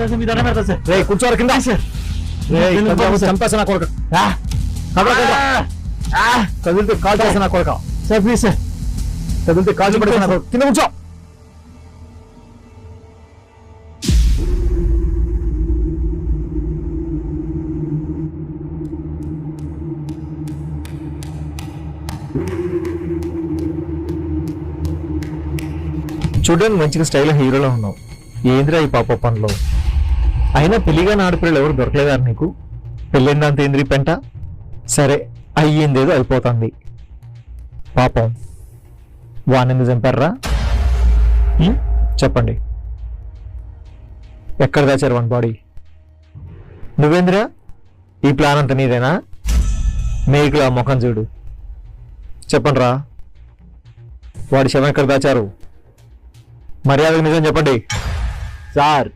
Sir మీ దండం పెడతా sir. రే కూర్చోరు కింద. సార్? చంపేస్తా నా కొడుకు. కదిలితే కాల్ చేస్తా నా కొడుకు. Sir please sir. కదిలితే కాల్ పడేస్తా నా కొడుకు. కింద కూర్చో. చూడడానికి మంచిగా స్టైల్ హీరోలో ఉన్నావు. ఏంద్రా ఈ పాప పనిలో అయినా పెళ్ళిగా ఆడపిల్లలు ఎవరు దొరకలేదారు నీకు? పెళ్ళిందంత ఏంద్రి పెంట? సరే అయ్యిందేదో అయిపోతుంది. పాపం. వాణ్ణి చంపారా చెప్పండి. ఎక్కడ దాచారు వన్ బాడీ? నువ్వేంద్రా? ఈ ప్లాన్ అంత నీదేనా? మేకులా ముఖం చూడు. చెప్పండి రా వాడి శవం ఎక్కడ దాచారు? మర్యాద నిజం చెప్పండి. సార్